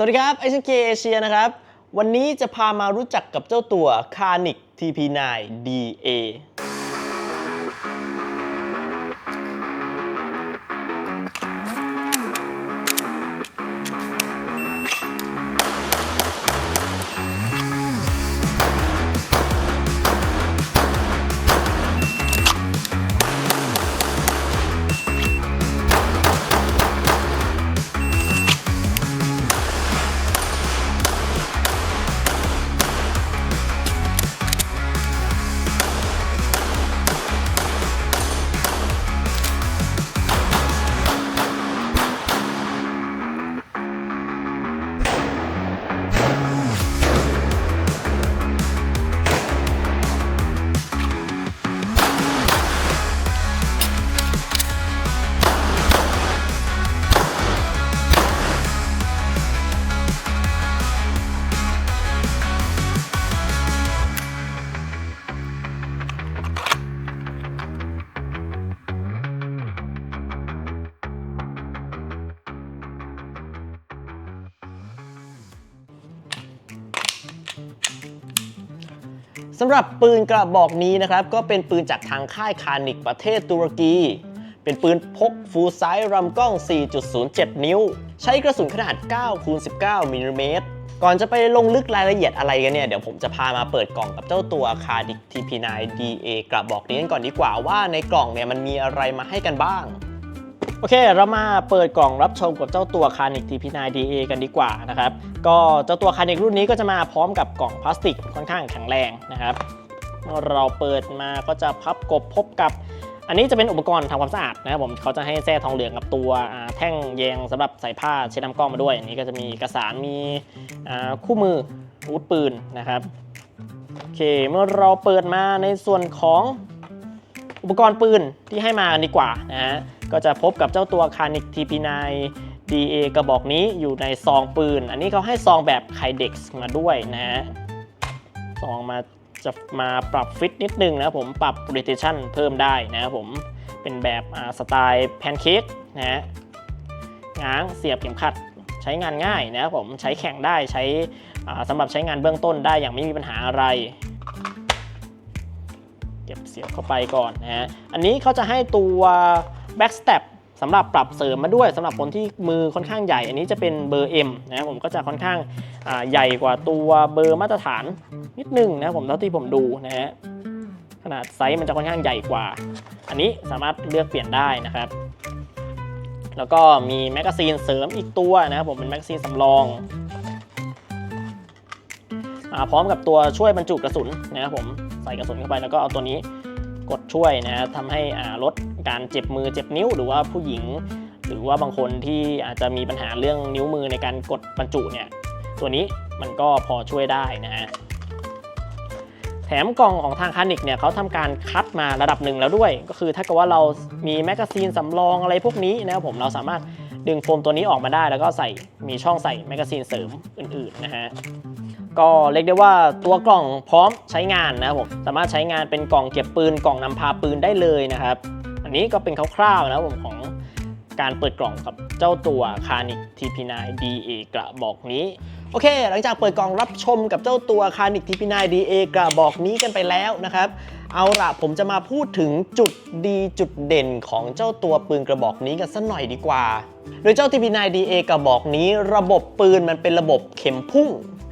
สวัสดีครับไอซ์เคเอเชียนะครับ วันนี้จะพามารู้จักกับเจ้าตัว c a r n i c TP9 DA สำหรับปืนกระบอกนี้นะครับ ก็เป็นปืนจากทางค่ายคานิกประเทศตุรกี เป็นปืนพกฟูลไซส์ลำกล้อง 4.07 นิ้ว ใช้กระสุนขนาด9คูณ19มิลลิเมตรก่อนจะไปลงลึกรายละเอียดอะไรกันเนี่ย เดี๋ยวผมจะพามาเปิดกล่องกับเจ้าตัว c a r d i c TP9 DA กระบอกนี้กันก่อนดีกว่าว่าในกล่องเนี่ยมันมีอะไรมาให้กันบ้าง โอเค เรามาเปิดกล่องรับชมกับเจ้าตัว c a r n i c TP9 DA กันดีกว่านะครับ ก็เจ้าตัว c a r n i c รุ่นนี้ก็จะมาพร้อมกับกล่องพลาสติกค่อนข้างแข็งแรงนะครับเมื่อเราเปิดมาก็จะพับกบพบกับ อันนี้จะเป็นอุปกรณ์ทำความสะอาดนะครับผมเขาจะให้แส้ทองเหลืองกับตัวแท่งแยงสำหรับใส่ผ้าเช็ดน้ำกล้องมาด้วย อันนี้ก็จะมีเอกสารมีคู่มืออาวุธปืนนะครับโอเคเมื่อเราเปิดมาในส่วนของอุปกรณ์ปืนที่ให้มากันดีกว่านะฮะ ก็จะพบกับเจ้าตัว c a r n i c TP9 DA กระบอกนี้อยู่ในซองปืน อันนี้เขาให้ซองแบบไคเด็กซ์มาด้วยนะฮะซองมาจะมาปรับฟิตนิดนึงนะผมปรับ rotation เพิ่มได้นะครับผมเป็นแบบสไตล์แพนเค้กนะฮะง้างเสียบเข็มขัดใช้งานง่ายนะครับผมใช้แข่งได้ใช้สำหรับใช้งานเบื้องต้นได้อย่างไม่มีปัญหาอะไร เก็บเสียบเข้าไปก่อนนะฮะอันนี้เขาจะให้ตัว back step สำหรับปรับเสริมมาด้วยสำหรับคนที่มือค่อนข้างใหญ่ อันนี้จะเป็นเบอร์ M นะผมก็จะค่อนข้างใหญ่กว่าตัวเบอร์มาตรฐานนิดนึงนะผมเท่าที่ผมดูนะฮะขนาดไซส์มันจะค่อนข้างใหญ่กว่า อันนี้สามารถเลือกเปลี่ยนได้นะครับ แล้วก็มีแมกกาซีนเสริมอีกตัวนะครับผมเป็นแมกกาซีนสำรองอาพร้อมกับตัวช่วยบรรจุกระสุนนะครับผมใส่กระสุนเข้าไปแล้วก็เอาตัวนี้กดช่วยนะทำให้อ่าลด การเจ็บมือเจ็บนิ้ว หรือว่าผู้หญิง หรือว่าบางคนที่อาจจะมีปัญหาเรื่องนิ้วมือในการกดบรรจุเนี่ยตัวนี้มันก็พอช่วยได้นะฮะแถมกล่องของทางคานิกเนี่ยเขาทำการคัดมาระดับหนึ่งแล้วด้วย ก็คือถ้าเกิดว่าเรามีแมกกาซีนสำรองอะไรพวกนี้นะครับผมเราสามารถดึงโฟมตัวนี้ออกมาได้ แล้วก็ใส่มีช่องใส่แมกกาซีนเสริมอื่นๆนะฮะก็เรียกได้ว่าตัวกล่องพร้อมใช้งานนะครับผมสามารถใช้งานเป็นกล่องเก็บปืนกล่องนำพาปืนได้เลยนะครับ อันนี้ก็เป็นคร่าวๆนะครับผมของการเปิดกล่องกับเจ้าตัว c a r n i c TP9 DA กระบอกนี้ โอเค หลังจากเปิดกล่องรับชมกับเจ้าตัว c a r n i c TP9 DA กระบอกนี้กันไปแล้วนะครับ เอาละผมจะมาพูดถึงจุดดีจุดเด่นของเจ้าตัวปืนกระบอกนี้กันสักหน่อยดีกว่า โดยเจ้า TP9 DA กระบอกนี้ ระบบปืนมันเป็นระบบเข็มพุ่ง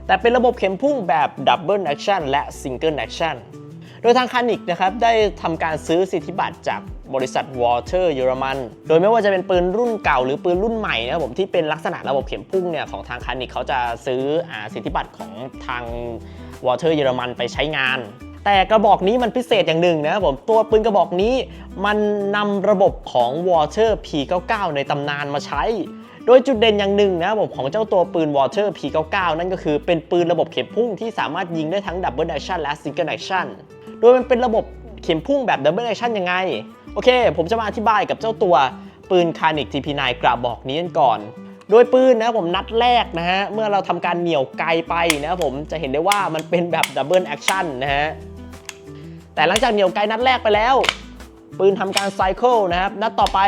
แต่เป็นระบบเข็มพุ่งแบบ Double Action และ Single Action โดยทางคานิกนะครับได้ทำการซื้อสิทธิบัตรจากบริษัท Walter เยอรมัน โดยไม่ว่าจะเป็นปืนรุ่นเก่าหรือปืนรุ่นใหม่นะครับผมที่เป็นลักษณะระบบเข็มพุ่งเนี่ยของทางคานิกเขาจะซื้ออสิทธิบัตรของทาง Walter เยอรมันไปใช้งานแต่กระบอกนี้มันพิเศษอย่างหนึ่งนะครับผมตัวปืนกระบอกนี้มันนำระบบของ Water P99 ในตำนานมาใช้ โดยจุดเด่นอย่างหนึ่งนะครับผมของเจ้าตัวปืน Water P99 นั่นก็คือเป็นปืนระบบเข็มพุ่งที่สามารถยิงได้ทั้ง Double Action และ Single Action โดยมันเป็นระบบเข็มพุ่งแบบ Double Action ยังไง โอเค ผมจะมาอธิบายกับเจ้าตัวปืน Carnage TP9 กระบอกนี้กันก่อน โดยปืนนะผมนัดแรกนะฮะ เมื่อเราทำการเหนี่ยวไกลไปนะผมจะเห็นได้ว่ามันเป็นแบบ Double Action นะฮะ แต่หลังจากเหนี่ยวไกลนัดแรกไปแล้ว ปืนทำการไซเคิลนะครับ นัดต่อไป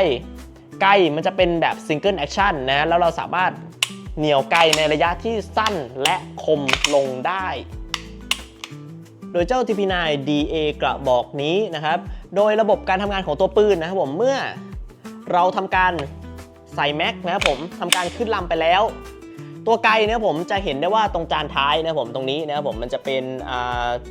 ไกลมันจะเป็นแบบซิงเกิลแอคชั่นนะ แล้วเราสามารถเหนี่ยวไกลในระยะที่สั้นและคมลงได้ โดยเจ้า TP9 DA กระบอกนี้นะครับ โดยระบบการทำงานของตัวปืนนะครับผมเมื่อเราทำการใส่แม็กนะครับผมทำการขึ้นลำไปแล้ว ตัวไกลนะครับผมจะเห็นได้ว่าตรงจานท้ายนะครับผมตรงนี้นะครับผมมันจะเป็น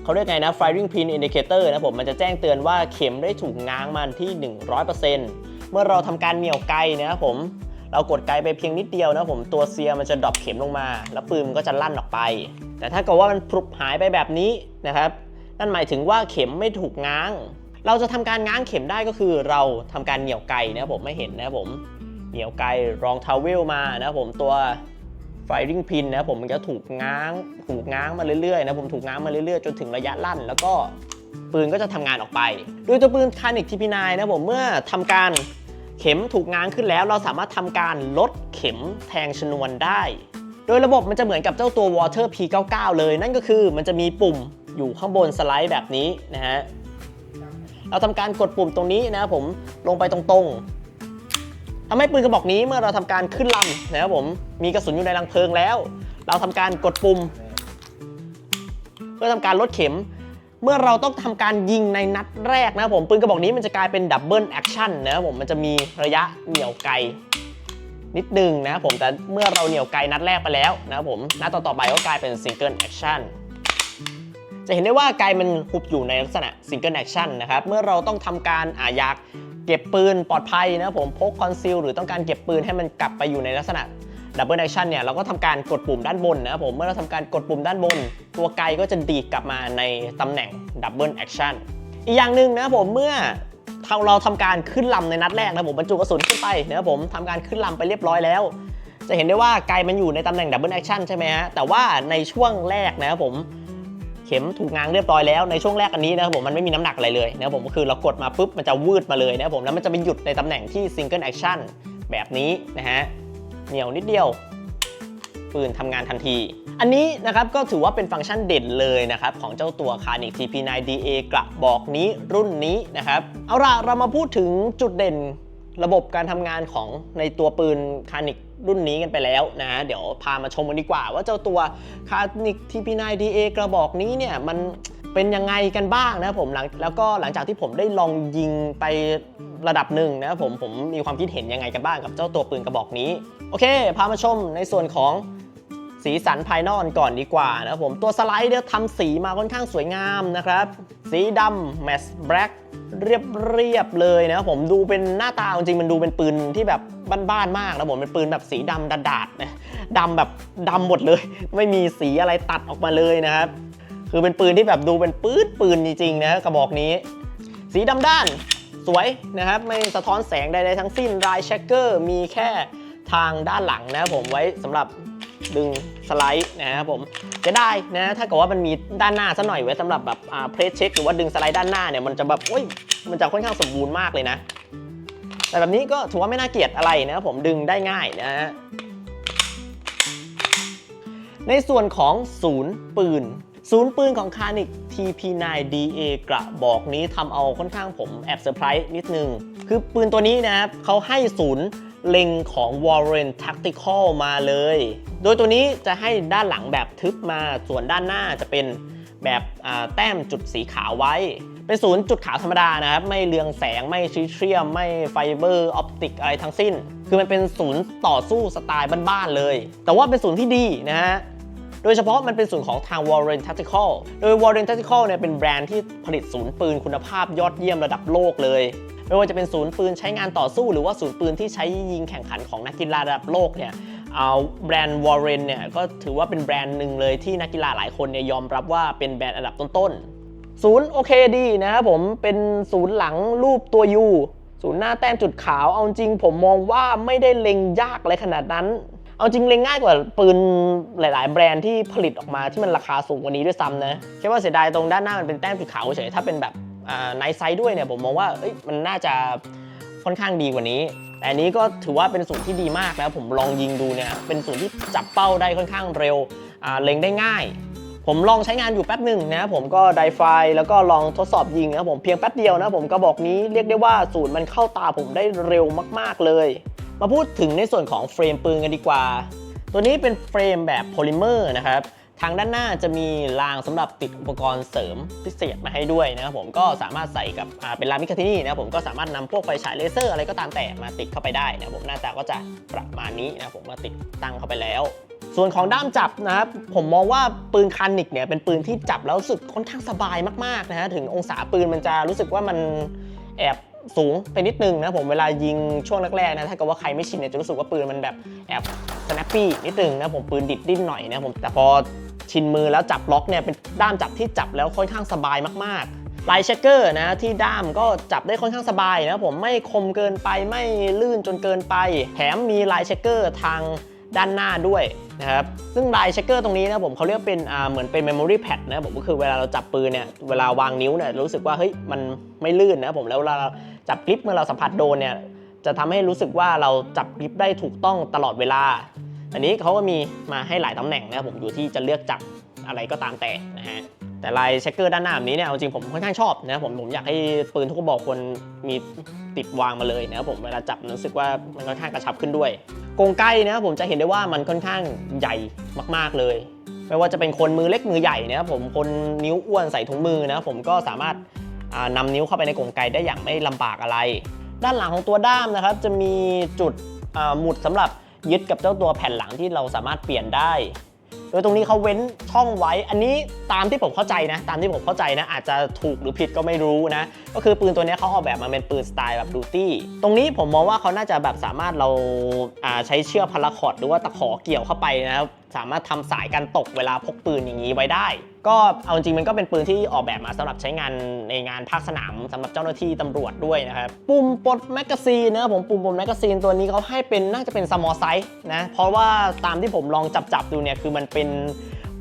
เขาเรียกไงนะ firing pin indicator นะครับผมมันจะแจ้งเตือนว่าเข็มได้ถูกง้างมันที่ 100%เมื่อเราทำการเหนี่ยวไกลนะครับผม เรากดไกลไปเพียงนิดเดียวนะผมตัวเซียมันจะดรอปเข็มลงมา แล้วปืนมันก็จะลั่นออกไป แต่ถ้าเกิดว่ามันพลุบหายไปแบบนี้นะครับ นั่นหมายถึงว่าเข็มไม่ถูกง้าง เราจะทำการง้างเข็มได้ก็คือเราทำการเหนี่ยวไกลนะครับผมไม่เห็นนะครับผมเหนี่ยวไกลรองทาวเวลมานะครับผมตัว firing pin นะครับผมมันจะถูกง้างถูกง้างมาเรื่อยๆนะผมถูกง้างมาเรื่อยๆ จนถึงระยะลั่น แล้วก็ปืนก็จะทำงานออกไป โดยตัวปืนคานิกทีพีนนะผมเมื่อทำการ เข็มถูกง้างขึ้นแล้ว เราสามารถทำการลดเข็มแทงชนวนได้ โดยระบบมันจะเหมือนกับเจ้าตัว Water P99 เลย นั่นก็คือมันจะมีปุ่มอยู่ข้างบนสไลด์แบบนี้นะฮะ เราทำการกดปุ่มตรงนี้นะครับผมลงไปตรงๆทำให้ปืนกระบอกนี้เมื่อเราทำการขึ้นลำนะครับผมมีกระสุนอยู่ในรังเพลิงแล้ว เราทำการกดปุ่ม เพื่อทำการลดเข็ม เมื่อเราต้องทำการยิงในนัดแรกนะผมปืนกระบอกนี้มันจะกลายเป็นดับเบิลแอคชั่นนะครับผมมันจะมีระยะเหนี่ยวไกลนิดนึงนะครับผมแต่เมื่อเราเหนี่ยวไกลนัดแรกไปแล้วนะครับผมนัดต่อๆไปก็กลายเป็นซิงเกิลแอคชั่นจะเห็นได้ว่าไกลมันหุบอยู่ในลักษณะซิงเกิลแอคชั่นนะครับเมื่อเราต้องทำการอายากเก็บปืนปลอดภัยนะครับผมพกคอนซีลหรือต้องการเก็บปืนให้มันกลับไปอยู่ในลักษณะ ดับเบิลแอคชั่นเนี่ยเราก็ทำการกดปุ่มด้านบนนะครับผมเมื่อเราทำการกดปุ่มด้านบน ตัวไกก็จะดีดกลับมาในตำแหน่งดับเบิลแอคชั่นอีกอย่างหนึ่งนะครับผมเมื่อเราทำการขึ้นลำในนัดแรกนะผมบรรจุกระสุนขึ้นไปนะครับผมทำการขึ้นลำไปเรียบร้อยแล้ว จะเห็นได้ว่าไกมันอยู่ในตำแหน่งดับเบิลแอคชั่นใช่ไหมฮะแต่ว่าในช่วงแรกนะครับผมเข็มถูกง้างเรียบร้อยแล้วในช่วงแรกอันนี้นะครับผมมันไม่มีน้ำหนักอะไรเลยนะครับผมก็คือเรากดมาปุ๊บมันจะวืดมาเลยนะครับผมแล้วมันจะไปหยุดในตำแหน่งที่ซิงเกิลแอคชั่นแบบนี้นะฮะ เหนียวนิดเดียว ปืนทำงานทันที อันนี้นะครับก็ถือว่าเป็นฟังก์ชันเด่นเลยนะครับ ของเจ้าตัว c a r n i c TP9DA กระบอกนี้รุ่นนี้นะครับ เอาล่ะเรามาพูดถึงจุดเด่นระบบการทำงานของในตัวปืน c a r n i c รุ่นนี้กันไปแล้วนะ เดี๋ยวพามาชมกันดีกว่า ว่าเจ้าตัว c a r n i c TP9DA กระบอกนี้เนี่ยมันเป็นยังไงกันบ้างนะผมหลังแล้วก็หลังจากที่ผมได้ลองยิงไประดับหนึ่งนะผมผมมีความคิดเห็นยังไงกันบ้างกับเจ้าตัวปืนกระบอกนี้ โอเค พามาชมในส่วนของสีสันภายนอกก่อนดีกว่านะครับผมตัวสไลด์เนี่ยทำสีมาค่อนข้างสวยงามนะครับ สีดำแมสแบล็กเรียบเรียบๆเลยนะครับผมดูเป็นหน้าตาจริงมันดูเป็นปืนที่แบบบ้านๆมากนะผมเป็นปืนแบบสีดำดาดๆนะดำแบบดำหมดเลย ไม่มีสีอะไรตัดออกมาเลยนะครับ คือเป็นปืนที่แบบดูเป็นปืนปืนจริงๆนะกระบอกนี้ สีดำด้านสวยนะครับ ไม่สะท้อนแสงใดๆทั้งสิ้นรายเช็คเกอร์มีแค่ ทางด้านหลังนะครับผมไว้สำหรับดึงสไลด์นะครับผมจะได้นะถ้าเกิดว่ามันมีด้านหน้าซะหน่อยไว้สำหรับแบบอ่าเพรสเช็คหรือว่าดึงสไลด์ด้านหน้าเนี่ยมันจะแบบโอ้ยมันจะค่อนข้างสมบูรณ์มากเลยนะ แต่แบบนี้ก็ถือว่าไม่น่าเกลียดอะไรนะครับผมดึงได้ง่ายนะฮะในส่วนของศูนย์ปืน ศูนย์ปืนของคานิก TP9DA กระบอกนี้ทำเอาค่อนข้างผมแอบเซอร์ไพรส์นิดนึง คือปืนตัวนี้นะครับเขาให้ศูนย์เล็งของ Warren Tactical มาเลย โดยตัวนี้จะให้ด้านหลังแบบทึบมา ส่วนด้านหน้าจะเป็นแบบแต้มจุดสีขาวไว้ เป็นศูนย์จุดขาวธรรมดานะครับ ไม่เรืองแสง ไม่ทริเทียม ไม่ไฟเบอร์ออปติกอะไรทั้งสิ้น คือมันเป็นศูนย์ต่อสู้สไตล์บ้านๆเลย แต่ว่าเป็นศูนย์ที่ดีนะฮะ ดยเฉพาะมันเป็นศูนย์ของทาง Warren Tactical โดย Warren Tactical เนี่ยเป็นแบรนด์ที่ผลิตศูนย์ปืนคุณภาพยอดเยี่ยมระดับโลกเลยไม่ว่าจะเป็นศูนย์ปืนใช้งานต่อสู้ หรือว่าศูนย์ปืนที่ใช้ยิงแข่งขันของนักกีฬาระดับโลกเนี่ยเอาแบรนด์ Warren เนี่ยก็ถือว่าเป็นแบรนด์หนึ่งเลยที่นักกีฬาหลายคนเนี่ยยอมรับว่าเป็นแบรนด์อันดับต้นๆศูนย์โอเคดีนะครับผมเป็นศูนย์หลังรูปตัว U ศูนย์หน้าแต้มจุดขาวเอาจริงผมมองว่าไม่ได้เล็งยากอะไรขนาดนั้น เอาจริงเล็งง่ายกว่าปืนหลาย ๆ แบรนด์ที่ผลิตออกมาที่มันราคาสูงกว่านี้ด้วยซ้ำนะแค่ว่าเสียดายตรงด้านหน้ามันเป็นแต้มจุดขาวเฉยถ้าเป็นแบบไนไซด์ด้วยเนี่ยผมมองว่ามันน่าจะค่อนข้างดีกว่านี้ แต่อันนี้ก็ถือว่าเป็นสูตรที่ดีมากนะผมลองยิงดูเนี่ยเป็นสูตรที่จับเป้าได้ค่อนข้างเร็วเล็งได้ง่าย ผมลองใช้งานอยู่แป๊บหนึ่งนะผมก็ไดไฟแล้วก็ลองทดสอบยิงนะผมเพียงแป๊บเดียวนะผมก็บอกนี้เรียกได้ว่าสูตรมันเข้าตาผมได้เร็วมาก ๆเลย มาพูดถึงในส่วนของเฟรมปืนกันดีกว่า ตัวนี้เป็นเฟรมแบบโพลิเมอร์นะครับ ทางด้านหน้าจะมีรางสำหรับติดอุปกรณ์เสริมพิเศษมาให้ด้วยนะครับผมก็สามารถใส่กับเป็นรางมิกาทินี่นะครับผมก็สามารถนำพวกไฟฉายเลเซอร์อะไรก็ตามแต่มาติดเข้าไปได้นะครับผมหน้าตาก็จะประมาณนี้นะครับผมมาติดตั้งเข้าไปแล้วส่วนของด้ามจับนะครับผมมองว่าปืนคานิกเนี่ยเป็นปืนที่จับแล้วรู้สึกค่อนข้างสบายมากๆนะฮะถึงองศาปืนมันจะรู้สึกว่ามันแอบ สูงไปนิดนึงนะผมเวลายิงช่วงแรกๆนะถ้าเกิดว่าใครไม่ชินเนี่ยจะรู้สึกว่าปืนมันแบบแอบ snappy นิดนึงนะผมปืนดิดดิ้นหน่อยนะผมแต่พอชินมือแล้วจับล็อกเนี่ยเป็นด้ามจับที่จับแล้วค่อนข้างสบายมากๆลายเชคเกอร์นะที่ด้ามก็จับได้ค่อนข้างสบายนะผมไม่คมเกินไปไม่ลื่นจนเกินไปแถมมีลายเชคเกอร์ทาง ด้านหน้าด้วยนะครับซึ่งลายเช็คเกอร์ตรงนี้นะผมเขาเรียกเป็นเหมือนเป็น memory pad นะผมก็คือเวลาเราจับปืนเนี่ยเวลาวางนิ้วเนี่ยรู้สึกว่าเฮ้ยมันไม่ลื่นนะผมแล้วเวลาเราจับกริปเมื่อเราสัมผัสโดนเนี่ยจะทำให้รู้สึกว่าเราจับกริปได้ถูกต้องตลอดเวลา อันนี้เขาก็มีมาให้หลายตำแหน่งนะครับผมอยู่ที่จะเลือกจับอะไรก็ตามแต่นะฮะแต่ลายเช็คเกอร์ด้านหน้าแบบนี้เนี่ยเอาจริงผมค่อนข้างชอบนะผมผมอยากให้ปืนทุกกระบอกควรมีติดวางมาเลยนะครับผมเวลาจับรู้สึกว่ามันค่อนข้างกระชับขึ้นด้วย กรงไกนะครับผมจะเห็นได้ว่ามันค่อนข้างใหญ่มากๆเลย ไม่ว่าจะเป็นคนมือเล็กมือใหญ่นะครับผมคนนิ้วอ้วนใส่ถุงมือนะครับผมก็สามารถนำนำนิ้วเข้าไปในกรงไกได้อย่างไม่ลำบากอะไร ด้านหลังของตัวด้ามนะครับ จะมีจุดหมุดสำหรับยึดกับเจ้าตัวแผ่นหลังที่เราสามารถเปลี่ยนได้ โดยตรงนี้เขาเว้นช่องไว้ อันนี้ตามที่ผมเข้าใจนะ ตามที่ผมเข้าใจนะ อาจจะถูกหรือผิดก็ไม่รู้นะ ก็คือปืนตัวนี้เขาออกแบบมาเป็นปืนสไตล์แบบดูตี้ ตรงนี้ผมมองว่าเขาน่าจะแบบสามารถเราอ่าใช้เชือกพาราคอร์ดหรือว่าตะขอเกี่ยวเข้าไปนะครับ สามารถทำสายการตกเวลาพกปืนอย่างนี้ไว้ได้ ก็เอาจริงมันก็เป็นปืนที่ออกแบบมาสำหรับใช้งานในงานภาคสนามสำหรับเจ้าหน้าที่ตำรวจด้วยนะครับปุ่มปลดแมกกาซีนนะผมปุ่มปลดแมกกาซีนตัวนี้เขาให้เป็นน่าจะเป็น small size นะเพราะว่าตามที่ผมลองจับจับดูเนี่ยคือมันเป็น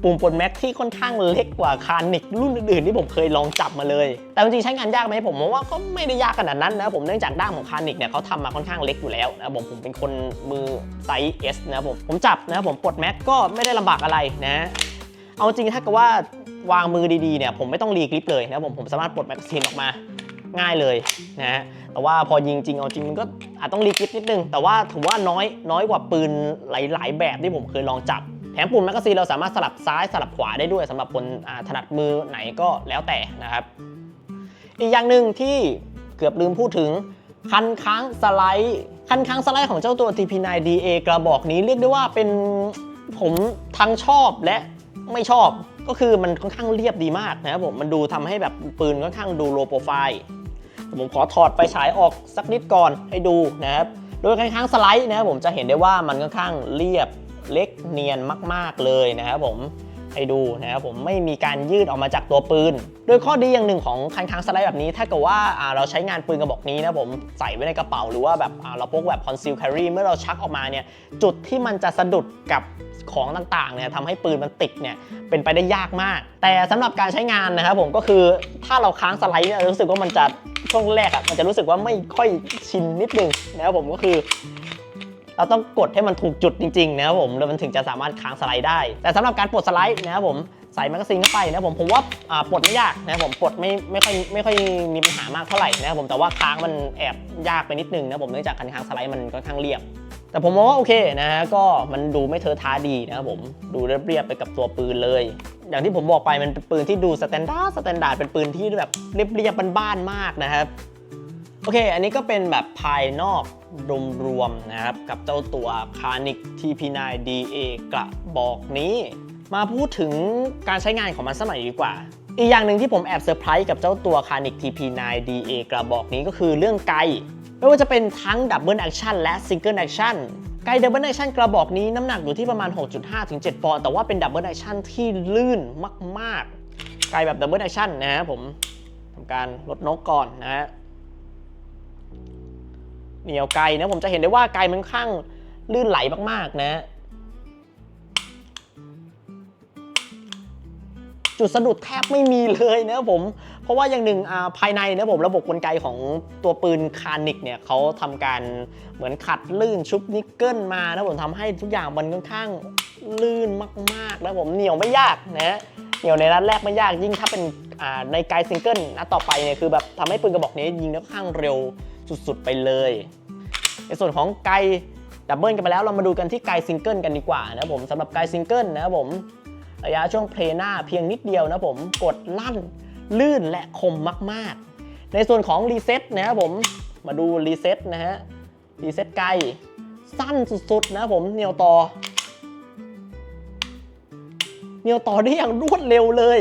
ปุ่มปลดแม็กที่ค่อนข้างเล็กกว่าคานิกรุ่นอื่นๆที่ผมเคยลองจับมาเลย แต่จริงๆใช้งานยากไหมผมมองว่าก็ไม่ได้ยากขนาดนั้นนะผมเนื่องจากด้ามของคานิกเนี่ยเขาทำมาค่อนข้างเล็กอยู่แล้วนะผมผมเป็นคนมือไซส์ S นะผมผมจับนะผมปลดแม็กก็ไม่ได้ลำบากอะไรนะ เอาจริงถ้าเกิดว่าวางมือดีๆเนี่ยผมไม่ต้องรีกริปเลยนะผมผมสามารถปลดแมกกาซีนออกมาง่ายเลยนะฮะแต่ว่าพอยิงจริงเอาจริงมันก็อาจต้องรีกริปนิดนึง แต่ว่าถือว่าน้อยน้อยกว่าปืนหลาย ๆ แบบที่ผมเคยลองจับ แถมปุ่มแมกกาซีนเราสามารถสลับซ้ายสลับขวาได้ด้วยสำหรับคนถนัดมือไหนก็แล้วแต่นะครับ อีกอย่างหนึ่งที่เกือบลืมพูดถึงคันค้างสไลด์คันค้างสไลด์ของเจ้าตัว TP9DA กระบอกนี้เรียกได้ว่าเป็นผมทั้งชอบและไม่ชอบก็คือมันค่อนข้างเรียบดีมากนะครับผมมันดูทำให้แบบปืนค่อนข้างดูโลโปรไฟล์ผมขอถอดไฟฉายออกสักนิดก่อนให้ดูนะครับโดยคันค้างสไลด์นะครับผมจะเห็นได้ว่ามันค่อนข้างเรียบ เล็กเนียนมาก ๆเลยนะครับผมให้ดูนะครับผมไม่มีการยืดออกมาจากตัวปืน โดยข้อดีอย่างหนึ่งของคันค้างสไลด์แบบนี้ ถ้าเกิดว่าเราใช้งานปืนกระบอกนี้นะผมใส่ไว้ในกระเป๋าหรือว่าแบบเราพกแบบ conceal carry เมื่อเราชักออกมาเนี่ยจุดที่มันจะสะดุดกับของต่างๆเนี่ยทำให้ปืนมันติดเนี่ยเป็นไปได้ยากมาก แต่สำหรับการใช้งานนะครับผมก็คือถ้าเราค้างสไลด์เนี่ยรู้สึกว่ามันจะช่วงแรกอะ่ะมันจะรู้สึกว่าไม่ค่อยชินนิดนึงนะครับผมก็คือ เราต้องกดให้มันถูกจุดจริงๆนะครับผมแล้วมันถึงจะสามารถค้างสไลด์ได้ แต่สำหรับการปลดสไลด์นะครับผมใส่แมกกาซีนเข้าไปนะครับผมผมว่าปลดไม่ยากนะครับผมปลดไม่ไม่ค่อยไม่ค่อยมีปัญหามากเท่าไหร่นะครับผมแต่ว่าค้างมันแอบยากไปนิดนึงนะครับผมเนื่องจากการค้างสไลด์มันค่อนข้างเรียบ แต่ผมมองว่าโอเคนะฮะก็มันดูไม่เทอะท้าดีนะครับผมดูเรียบๆไปกับตัวปืนเลย อย่างที่ผมบอกไปมันเป็นปืนที่ดูสแตนดาร์ดสแตนดาร์ดเป็นปืนที่แบบเรียบๆบ้านๆมากนะครับโอเค อันนี้ก็เป็นแบบภายนอก รวมๆนะครับ กับเจ้าตัว c a r n i c TP9DA กระบอกนี้ มาพูดถึงการใช้งานของมันสมัยดีกว่า อีกอย่างหนึ่งที่ผมแอบเซอร์ไพรส์กับเจ้าตัว c a r n i c TP9DA กระบอกนี้ก็คือเรื่องไกล ไม่ว่าจะเป็นทั้งดับเบิลแอคชั่นและซิงเกิลแอคชั่นไกดับเบิลแอคชั่นกระบอกนี้น้ำหนักอยู่ที่ประมาณ 6.5 ถึง 7 ปอนด์แต่ว่าเป็นดับเบิลแอคชั่นที่ลื่นมาก ๆ ไกลแบบดับเบิลแอคชั่นนะฮะผมทำการลดนกก่อนนะฮะ เหนียวไกลนะผมจะเห็นได้ว่าไกลมันค่อนข้างลื่นไหลมากๆนะ จุดสะดุดแทบไม่มีเลยนะผม เพราะว่าอย่างหนึ่งอ่าภายในนะผมระบบกลไกของตัวปืนคานิกเนี่ยเขาทำการเหมือนขัดลื่นชุบนิกเกิลมานะผมทำให้ทุกอย่างมันค่อนข้างลื่นมากๆนะผมเหนียวไม่ยากนะเหนียวในนัดแรกไม่ยากยิ่งถ้าเป็นอ่าในไกลซิงเกิลนัดต่อไปเนี่ยคือแบบทำให้ปืนกระบอกนี้ยิงได้ค่อนข้างเร็ว สุดๆไปเลย ในส่วนของไกดับเบิลกันไปแล้วเรามาดูกันที่ไกซิงเกิลกันดีกว่านะครับผมสำหรับไกซิงเกิลนะครับผมระยะช่วงเพลย์หน้าเพียงนิดเดียวนะผมกดลั่นลื่นและคมมากๆ ในส่วนของรีเซ็ตนะครับผมมาดูรีเซ็ตนะฮะรีเซ็ตไกสั้นสุดๆนะครับผมเนียวต่อเนียวต่อได้อย่างรวดเร็วเลย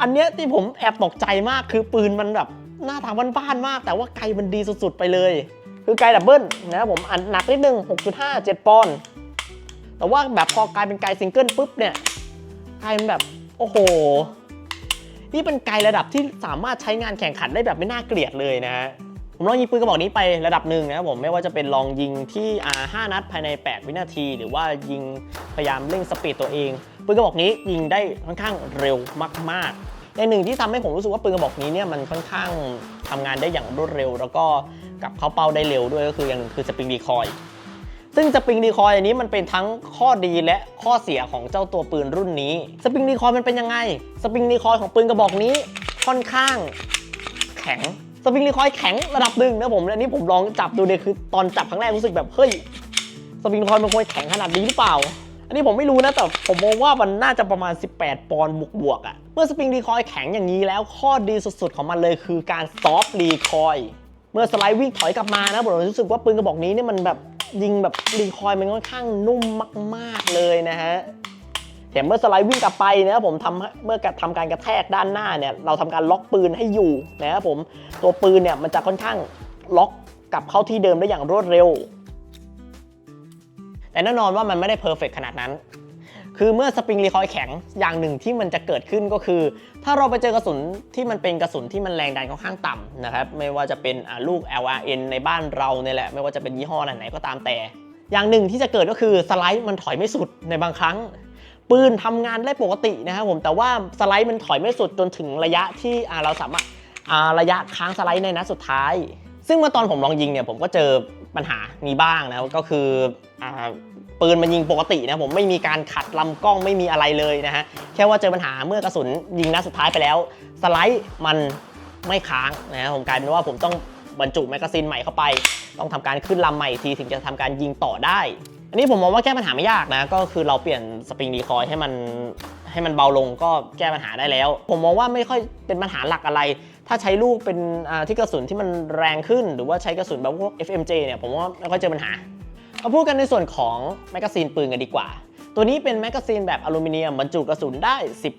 อันเนี้ยที่ผมแอบตกใจมากคือปืนมันแบบ หน้าทาบ้านๆมาก แต่ว่าไกลมันดีสุดๆไปเลย คือไกลดับเบิลนะครับผมอันหนักนิดนึง 6.5 7 ปอนด์แต่ว่าแบบพอกลายเป็นไกลซิงเกิลปุ๊บเนี่ยไกลมันแบบโอ้โห นี่เป็นไกระดับที่สามารถใช้งานแข่งขันได้แบบไม่น่าเกลียดเลยนะฮะผมลองยิงปืนกระบอกนี้ไประดับหนึ่งนะครับผมไม่ว่าจะเป็นลองยิงที่อ่า5นัดภายใน 8 วินาที หรือว่ายิงพยายามเร่งสปีดตัวเองปืนกระบอกนี้ยิงได้ค่อนข้างเร็วมาก ๆ ในหนึ่งที่ทำให้ผมรู้สึกว่าปืนกระบอกนี้เนี่ยมันค่อนข้างทำงานได้อย่างรวดเร็ว แล้วก็กลับเข้าเป้าได้เร็วด้วยก็คืออย่างหนึ่งคือสปริงดีคอยซึ่งสปริงดีคอยอันนี้มันเป็นทั้งข้อดีและข้อเสียของเจ้าตัวปืนรุ่นนี้สปริงดีคอยมันเป็นยังไงสปริงดีคอยของปืนกระบอกนี้ค่อนข้างแข็งสปริงดีคอยแข็งระดับหนึ่งนะผมและนี่ผมลองจับดูเนี่ยคือตอนจับครั้งแรกรู้สึกแบบเฮ้ยสปริงดีคอยมันควรแข็งขนาดนี้หรือเปล่า อันนี้ผมไม่รู้นะ แต่ผมมองว่ามันน่าจะประมาณ 18 ปอนด์บวกๆอะ่ะ เมื่อสปริงดีคอยแข็งอย่างนี้แล้ว ข้อดีสุดๆของมันเลยคือการซอฟต์รีคอยเมื่อสไลด์วิ่งถอยกลับมานะผมรู้สึกว่าปืนกระบอกนี้เนี่ยมันแบบยิงแบบรีคอยล์มันค่อนข้างนุ่มมากๆเลยนะฮะแถมเมื่อสไลด์วิ่งกลับไปนะครับผมทำเมื่อทำการกระแทกด้านหน้าเนี่ยเราทำการล็อกปืนให้อยู่นะครับผมตัวปืนเนี่ยมันจะค่อนข้างล็อกกลับเข้าที่เดิมได้อย่างรวดเร็ว แต่แน่นอนว่ามันไม่ได้เพอร์เฟกขนาดนั้น คือเมื่อสปริงรีคอยล์แข็งอย่างหนึ่งที่มันจะเกิดขึ้นก็คือ ถ้าเราไปเจอกระสุนที่มันเป็นกระสุนที่มันแรงดันค่อนข้างต่ำนะครับไม่ว่าจะเป็นลูก LRN ในบ้านเราเนี่ยแหละไม่ว่าจะเป็นยี่ห้อไหนๆก็ตามแต่ อย่างหนึ่งที่จะเกิดก็คือสไลด์มันถอยไม่สุดในบางครั้งปืนทำงานได้ปกตินะครับผมแต่ว่าสไลด์มันถอยไม่สุดจนถึงระยะที่เราสามารถระยะค้างสไลด์ในนัดสุดท้าย ซึ่งเมื่อตอนผมลองยิงเนี่ยผมก็เจอปัญหานี้บ้างนะก็คืออ ปืนมันยิงปกตินะผมไม่มีการขัดลำกล้องไม่มีอะไรเลยนะฮะแค่ว่าเจอปัญหาเมื่อกระสุนยิงนัดสุดท้ายไปแล้ว สไลด์มันไม่ค้างนะฮะผมกลายเป็นว่าผมต้องบรรจุแมกกาซีนใหม่เข้าไป ต้องทำการขึ้นลำใหม่ทีถึงจะทำการยิงต่อได้ อันนี้ผมมองว่าแก้ปัญหาไม่ยากนะ ก็คือเราเปลี่ยนสปริงดีคอยให้มันให้มันเบาลงก็แก้ปัญหาได้แล้ว ผมมองว่าไม่ค่อยเป็นปัญหาหลักอะไร ถ้าใช้ลูกเป็นที่กระสุนที่มันแรงขึ้น หรือว่าใช้กระสุนแบบพวก FMJ เนี่ยผมว่าไม่ค่อยเจอปัญหา มาพูดกันในส่วนของแมกกาซีนปืนกันดีกว่า ตัวนี้เป็นแมกกาซีนแบบอลูมิเนียมบรรจุกระสุนได้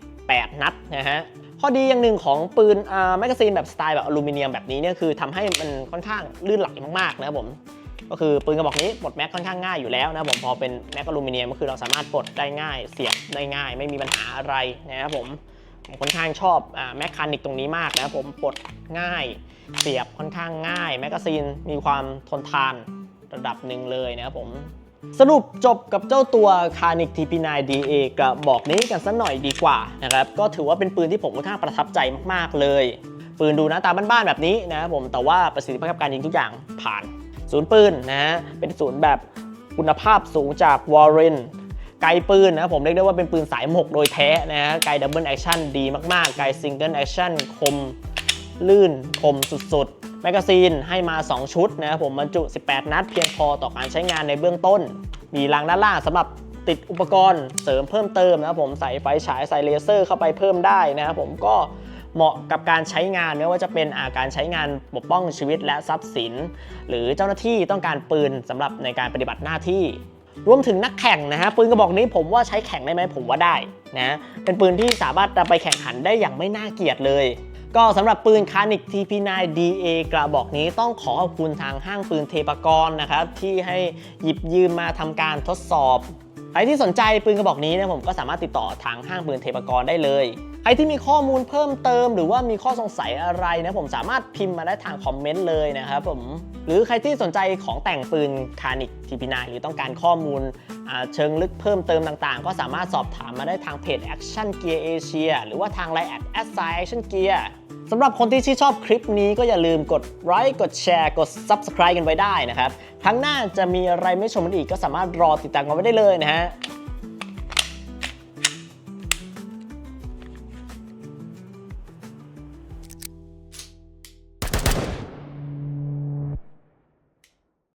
18 นัดนะฮะข้อดีอย่างหนึ่งของปืนแมกกาซีนแบบสไตล์แบบอลูมิเนียมแบบนี้เนี่ยคือทำให้มันค่อนข้างลื่นไหลมากๆนะครับผมก็คือปืนกระบอกนี้ปลดแม็กค่อนข้างง่ายอยู่แล้วนะครับผมพอเป็นแม็กอลูมิเนียมก็คือเราสามารถปลดได้ง่าย เสียบได้ง่าย ไม่มีปัญหาอะไรนะครับผมผมค่อนข้างชอบแมคคานิกตรงนี้มากนะครับผมปลดง่าย เสียบค่อนข้างง่ายแมกกาซีนมีความทนทาน ระดับหนึ่งเลยนะครับผม สรุปจบกับเจ้าตัว c a r n i c TP9 DA กระบอกนี้กันสักหน่อยดีกว่านะครับ ก็ถือว่าเป็นปืนที่ผมค่อนข้างประทับใจมาก ๆ เลย ปืนดูหน้าตาบ้านๆแบบนี้นะครับผม แต่ว่าประสิทธิภาพการยิงทุกอย่างผ่าน ศูนย์ปืนนะฮะ เป็นศูนย์แบบคุณภาพสูงจาก Warren ไกลปืนนะผมเรียกได้ว่าเป็นปืนสายหมกโดยแท้นะฮะไกลดับเบิลแอคชั่นดีมากๆ ไกลซิงเกิลแอคชั่นคม ลื่นคมสุดๆ แมกกาซีนให้มา 2 ชุดนะครับผมบรรจุ 18 นัดเพียงพอต่อการใช้งานในเบื้องต้น มีรางด้านล่างสำหรับติดอุปกรณ์เสริมเพิ่มเติมนะครับผมใส่ไฟฉายใส่เลเซอร์เข้าไปเพิ่มได้นะครับผมก็เหมาะกับการใช้งานไม่ว่าจะเป็นอาการใช้งานปกป้องชีวิตและทรัพย์สิน หรือเจ้าหน้าที่ต้องการปืนสำหรับในการปฏิบัติหน้าที่ รวมถึงนักแข่งนะฮะปืนกระบอกนี้ผมว่าใช้แข่งได้ไหมผมว่าได้นะเป็นปืนที่สามารถนำไปแข่งขันได้อย่างไม่น่าเกลียดเลย ก็สำหรับปืนคานิก TP9 DA กระบอกนี้ต้องขอขอบคุณทางห้างปืนเทปกรนะครับ ที่ให้หยิบยืมมาทำการทดสอบใครที่สนใจปืนกระบอกนี้นะผมก็สามารถติดต่อทางห้างปืนเทปกรได้เลยใครที่มีข้อมูลเพิ่มเติม หรือว่ามีข้อสงสัยอะไรนะผมสามารถพิมพ์มาได้ทางคอมเมนต์เลยนะครับผมหรือใครที่สนใจของแต่งปืนคานิก TP9 หรือต้องการข้อมูลเชิงลึกเพิ่มเติมต่างๆ ก็สามารถสอบถามมาได้ทางเพจ Action Gear Asia หรือว่าทาง Line at Action Gear สำหรับคนที่ชื่นชอบคลิปนี้ก็อย่าลืมกดไลค์กดแชร์กด Subscribe กันไว้ได้นะครับครั้งหน้าจะมีอะไรไม่ชมกันอีกก็สามารถรอติดตามกันไว้ได้เลยนะฮะ